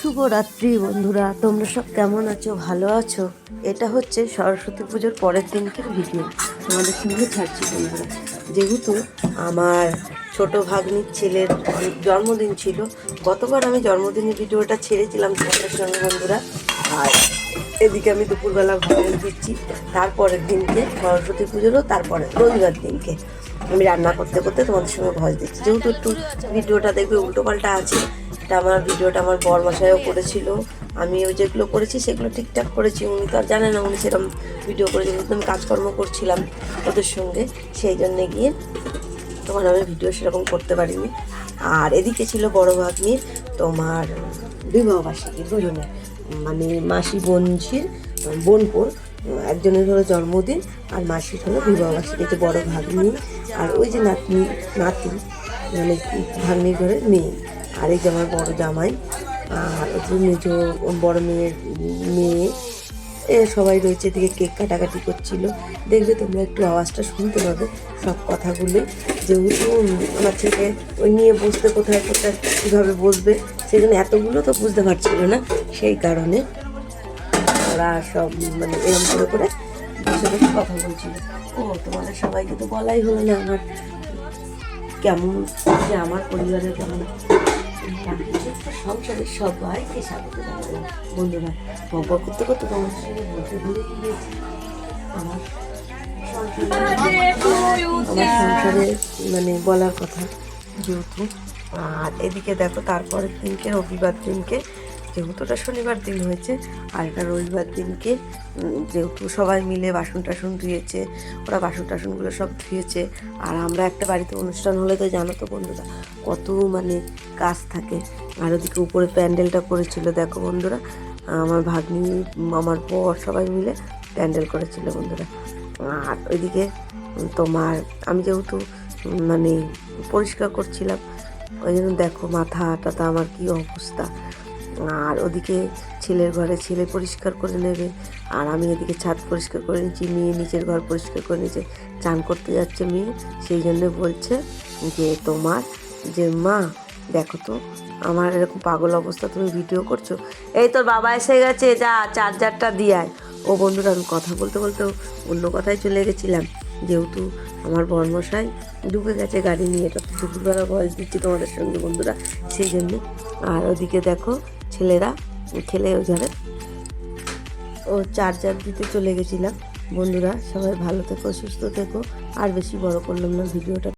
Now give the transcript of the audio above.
শুভরাত্রি বন্ধুরা, তোমরা সব কেমন আছো? ভালো আছো? এটা হচ্ছে সরস্বতী পুজোর পরের দিনকের ভিডিও তোমাদের সঙ্গে ছাড়ছি বন্ধুরা। যেহেতু আমার ছোট ভাগ্নির ছেলের জন্মদিন ছিল, গতবার আমি জন্মদিনের ভিডিওটা ছেড়েছিলাম তোমাদের সঙ্গে বন্ধুরা। আর এদিকে আমি দুপুরবেলা ভয়েস দিচ্ছি, তারপরের দিনকে সরস্বতী পুজোরও তারপরে রবিবার দিনকে। আমি রান্না করতে করতে তোমাদের সঙ্গে ভয়েস দিচ্ছি। যেহেতু একটু ভিডিওটা দেখবে উল্টোপাল্টা আছে এটা আমার ভিডিওটা আমার বর মশাইও করেছিল, আমি ওই যেগুলো করেছি সেগুলো ঠিকঠাক করেছি, উনি তো আর জানে না উনি সেরকম ভিডিও করেছিল আমি কাজকর্ম করছিলাম ওদের সঙ্গে, সেই জন্যে গিয়ে তোমার আমি ভিডিও সেরকম করতে পারিনি। আর এদিকে ছিল বড় ভাগ্নির তোমার বিবাহবার্ষিকী দুজনে মানে মাসি বোনঝির, বোনপুর, একজনের হলো জন্মদিন আর মাসির হলো বিবাহবার্ষিকী যে বড় ভাগ্নি আর ওই যে নাতনি, নাতি মানে ভাগ্নির ঘরের মেয়ে। আর এই যে আমার বড় জামাই, আর যে মেজ, বড় মেয়ের মেয়ে, এ সবাই রয়েছে, এদিকে কেক কাটাকাটি করছিল। দেখবে তোমরা একটু আওয়াজটা শুনতে পাবে সব কথাগুলো। যেহেতু আমার ছেলে ওই নিয়ে বসতে কোথায় কোথায়, কীভাবে বসবে, সেজন্য এতগুলো তো বুঝতে পারছিল না, সেই কারণে ওরা সব মানে এরম করে করে কথা বলছিল। ও, তোমাদের সবাইকে তো বলাই হলো না আমার। কেমন, যে আমার পরিবারের কেমন সংসারের সবাইকে স্বাগত জানালাম বন্ধুরা গল্প করতে করতে তোমার সঙ্গে বলতে ভুলে গিয়েছি আমার আমার সংসারে মানে বলার কথা যেহেতু। আর এদিকে দেখো, তারপরের দিনকে, রবিবার দিনকে যেহেতু ওটা শনিবার দিন হয়েছে, আর এটা রবিবার দিনকে যেহেতু সবাই মিলে বাসন টাসন ধুয়েছে, ওরা বাসন টাসনগুলো সব ধুয়েছে, আর আমরা একটা বাড়িতে অনুষ্ঠান হলে তো জানো তো বন্ধুরা, কত মানে কাজ থাকে। আর ওদিকে উপরে প্যান্ডেলটা করেছিল, দেখো বন্ধুরা, আমার ভাগ্নি, আমার বর সবাই মিলে প্যান্ডেল করেছিল বন্ধুরা। আর ওইদিকে তোমার, আমি যেহেতু মানে পরিষ্কার করছিলাম, ওই জন্য দেখো মাথা টাথা আমার কি অবস্থা। আর ওদিকে ছেলের ঘরে ছেলে পরিষ্কার করে নেবে, আর আমি এদিকে ছাদ পরিষ্কার করে নিচ্ছি, মেয়ে নিচের ঘর পরিষ্কার করে নিচ্ছে, চান করতে যাচ্ছে মেয়ে, সেই জন্য বলছে যে তোমার যে মা, দেখো তো, আমার এরকম পাগল অবস্থা, তুমি ভিডিও করছ? এই তোর বাবা এসে গেছে, যা চার্জারটা দিয়ে ও বন্ধুরা, আমি কথা বলতে বলতে অন্য কথায় চলে গেছিলাম। যেহেতু আমার বর্মশাই ঢুকে গেছে গাড়ি নিয়ে এটা দুপুরবেলা বয়স দিচ্ছি তোমাদের সঙ্গে বন্ধুরা, সেই জন্যে। আর ওদিকে দেখো ছেলেরা খেলে ওখানে ও চার্জার দিতে চলে গেছিলাম। বন্ধুরা, সবাই ভালো থেকো, সুস্থ থেকো। আর বেশি বড় করলাম না ভিডিওটা।